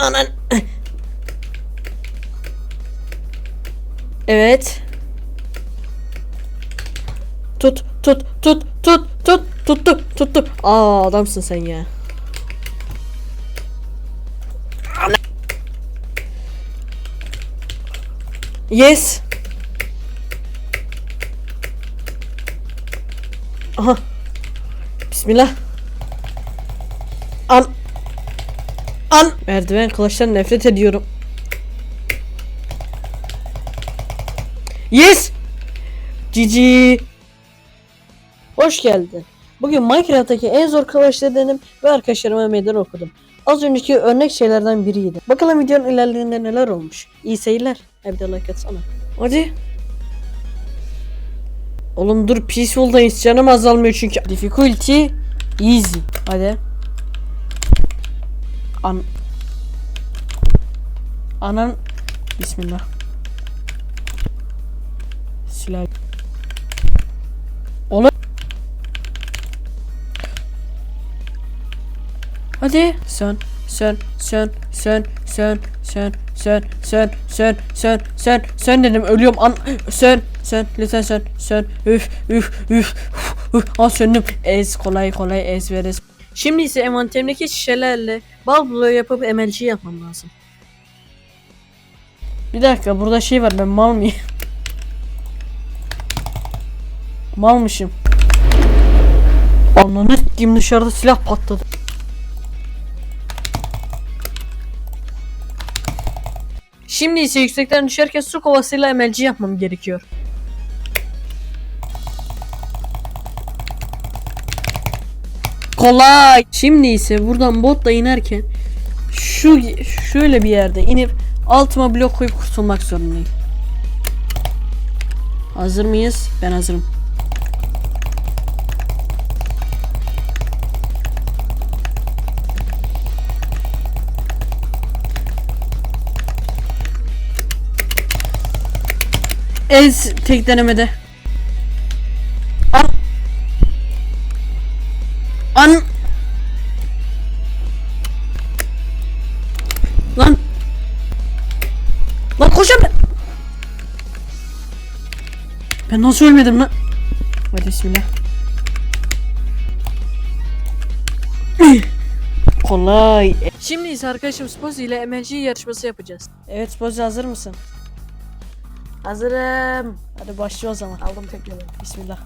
Anan. Evet. Tut tut tut tut tut tuttu tuttu. Aa adamsın sen ya. Ana- Yes. Aha. Bismillah. An. An. Merdiven kılıçtan nefret ediyorum. Yes. Cici. Hoş geldin. Bugün Minecraft'taki en zor kılıçları denedim ve arkadaşlarıma meydan okudum. Az önceki örnek şeylerden biriydi. Bakalım videonun ilerlerinde neler olmuş. İyi seyirler. Hadi de like atsana. Hadi. Oğlum dur peaceful'dayız canım azalmıyor çünkü. Difficulty easy. Hadi. An Anan Bismillah. Silah. Oğlum. Hadi. Sön, sön, sön, sön, sön, sön, sön, sön, sön, sön, sön, sön dedim ölüyorum an sön, sön, lütfen sön, sön, üf, üf, üf, üf, Aa söndüm. Ez kolay kolay ez veririz. Şimdi ise envanterimdeki şişelerle bal yapıp emelci yapmam lazım. Bir dakika burada şey var ben mal mıyım? Malmışım. Ananı s**eyim dışarıda silah patladı. Şimdi ise yüksekten düşerken su kovasıyla emelci yapmam gerekiyor. Kolay. Şimdi ise buradan botla inerken şu şöyle bir yerde inip altıma blok koyup kurtulmak zorundayım. Hazır mıyız? Ben hazırım. Ez tek denemede. An. Lan. Lan koşamıyorum. Ben nasıl ölmedim lan? Hadi bismillah. Kolay. Şimdi ise arkadaşım Spozi ile MLG yarışması yapacağız. Evet Spozi hazır mısın? Hazırım. Hadi başlıyor o zaman. Aldım tekrar. Bismillah.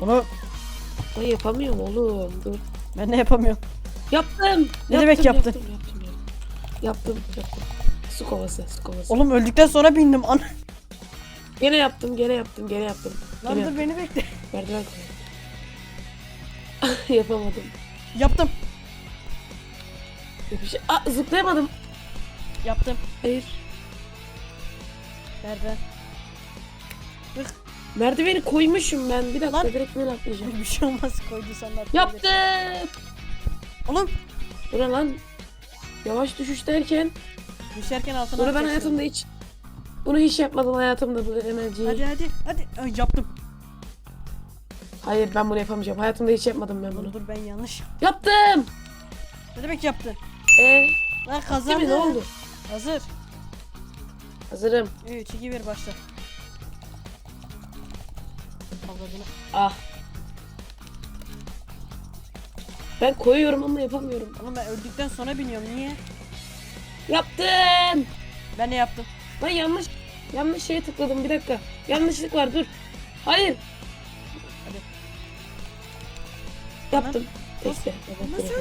Bunu Ay yapamıyorum oğlum. Dur. ben de yapamıyorum. Yaptım. Ne demek yaptın? Yaptım, yaptım, yaptım. Yaptım, yaptım. Su kovası, su kovası. Oğlum öldükten sonra bindim. An. Gene yaptım, gene yaptım, gene yaptım. Lan Gene dur beni bekle. Merdiven koy. Yapamadım. Yaptım. Bir şey. Aa, zıplayamadım. Yaptım. Hayır. Nerede? Merdiveni koymuşum ben. Bir dakika Lan. direkt böyle atlayacağım. Bir şey olmaz koyduysan da. Yaptım. Oğlum Bu ne lan? Yavaş düşüş derken. düşerken altına Bunu ben atacaksın. hayatımda hiç... Bunu hiç yapmadım hayatımda bu enerjiyi. Hadi hadi hadi. Ay, yaptım. Hayır ben bunu yapamayacağım. Hayatımda hiç yapmadım ben Dur bunu. dur ben yanlış. Yaptım. Ne demek yaptın? Ee, Lan değil kazandın. mi? Ne oldu? Hazır. Hazırım. 3 2 1 başla. Avladını. Ah. Ben koyuyorum ama yapamıyorum. Oğlum ben öldükten sonra biniyorum. Niye? Yaptım. Ben de yaptım. Ben yanlış yanlış şeye tıkladım bir dakika. Yanlışlık var dur. Hayır. Hadi. Yaptım. Tekte. Nasıl?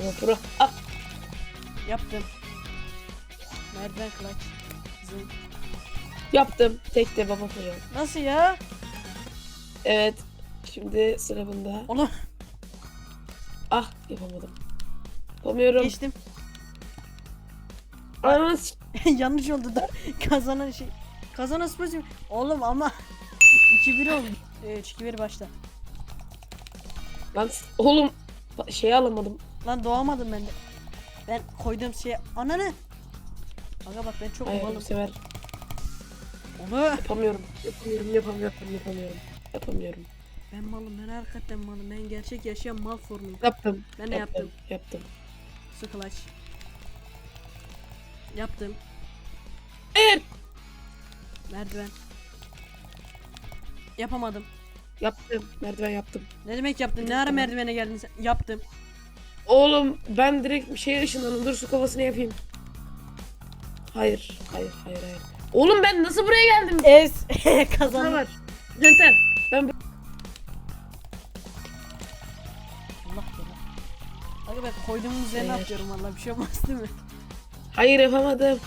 Ama pro. Ah. Yaptım. Merdiven clutch. Zın. Yaptım. Tekte baba pro. Nasıl ya? Evet. Şimdi sıra bunda. Oğlum Ah yapamadım. Yapamıyorum. geçtim. Ananı s- Yanlış oldu da kazanan şey. Kazanan spazim. Oğlum ama 2-1 oldu. 3 2 1 başla. Lan s- oğlum ba- şeyi alamadım. Lan doğamadım ben de. Ben koyduğum şeye ananı. Aga bak ben çok Hayır bu ovalım. sefer Onu yapamıyorum. Yapamıyorum, yapamıyorum, yapamıyorum. Yapamıyorum. Ben malım ben hakikaten malım. Ben gerçek yaşayan mal formuyum. Yaptım. Ben de yaptım. Yaptım. Sıkılaç. Yaptım. Evet. Merdiven. Yapamadım. Yaptım. Merdiven yaptım. Ne demek yaptın? Ne ara merdivene geldin sen? Yaptım. Oğlum ben direkt bir şeye ışınlandım. Dur su kovasını yapayım. Hayır. Hayır. Hayır. Hayır. Oğlum ben nasıl buraya geldim? Ez. Ne Kazandım. var? Center. Ben bu- Allah belanı. Aga ben koyduğum üzerine Hayır. atıyorum valla bir şey olmaz değil mi? Hayır yapamadım.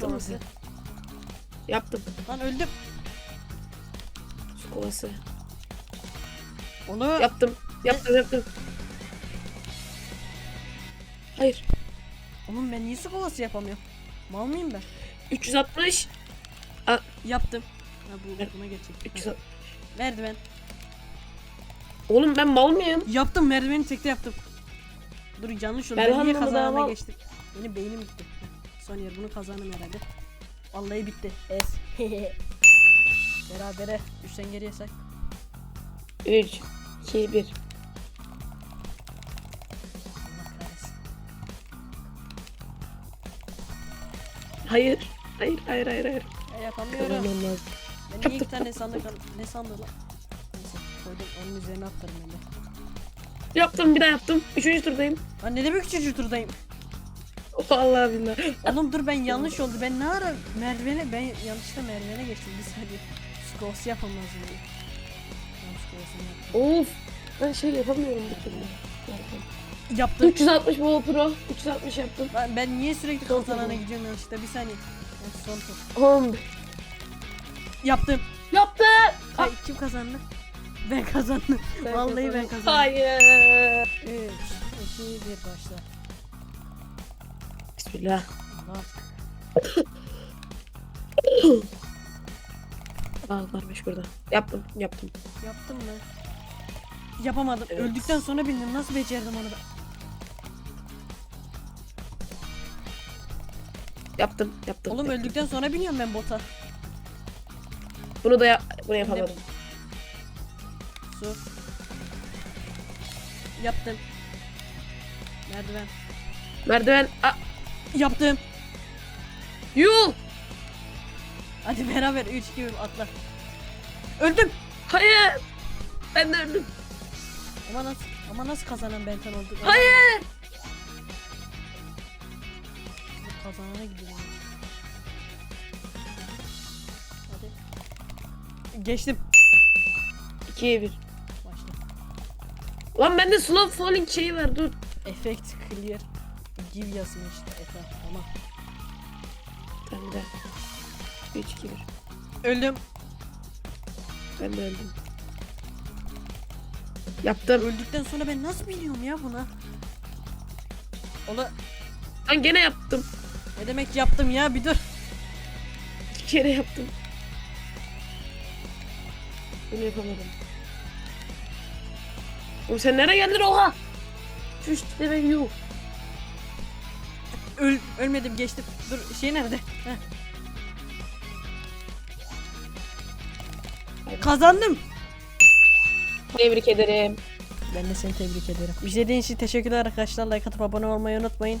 Kovası. mı? Yaptım. Lan öldüm. Su kovası. Onu Yaptım. Yaptım yaptım. Hayır. Oğlum ben niye su kovası yapamıyorum? Mal mıyım ben? 360. Yaptım. Ha bu buna geçecek. 360. Merdiven. Oğlum ben mal mıyım? Yaptım merdiveni tekte yaptım. Dur yanlış oldu. Ben niye kazanana geçtim? Benim beynim gitti. Son yer bunu kazandım herhalde. Vallahi bitti. Es. Berabere. Üçten geriye say. 3 2 1. Allah kahretsin. Hayır. Hayır hayır hayır hayır. Ya yapamıyorum. Lazım. Ben niye iki tane sandık al- Ne sandığı lan? Neyse koydum onun üzerine atlarım ben de. Yaptım bir daha yaptım. Üçüncü turdayım. Lan ne demek üçüncü turdayım? Vallahi billahi. Oğlum dur ben yanlış oldu. Ben ne ara merdivene ben yanlışlıkla merdivene geçtim. Bir saniye. Skolsu yapamaz mı? Of. Ben şey yapamıyorum bir türlü. Yaptım. 360 Bol Pro. 360 yaptım. Ben, ben niye sürekli tur. gidiyorum yanlışlıkla? Bir saniye. Ben son tur. 10. Yaptım. Yaptı. Ay, kim kazandı? Ben kazandım. Vallahi ben kazandım. Hayır. 3, 2, 1 başla. Bismillah. Allah. Aa varmış burada. Yaptım yaptım. Yaptım mı? Yapamadım. Evet. Öldükten sonra bildim. Nasıl becerdim onu ben? Yaptım yaptım. Oğlum yaptım. öldükten sonra biniyorum ben bota. Bunu da yap bunu yapamadım. Su. Yaptım. Merdiven. Merdiven. Aa, Yaptım. yuh. Hadi beraber 3 2 1 atla. Öldüm. Hayır. Ben de öldüm. Ama nasıl ama nasıl kazanan Benten oldu? Hayır. Kazanana gidiyorum. Hadi. Geçtim. 2'ye 1. Başla. Lan bende slow falling şeyi var dur. Effect clear. Give yazma işte. Efe. Tamam. Ben de. 3 2 1. Öldüm. Ben de öldüm. Yaptım. Öldükten sonra ben nasıl biliyorum ya buna? Ola Ben gene yaptım. Ne demek yaptım ya bir dur. İki kere yaptım. Bunu yapamadım. Oğlum sen nereye geldin oha? Çüş demek yuh. Öl ölmedim geçtim. Dur şey nerede? Heh. Kazandım. Tebrik ederim. Ben de seni tebrik ederim. İzlediğiniz için teşekkürler arkadaşlar. Like atıp abone olmayı unutmayın.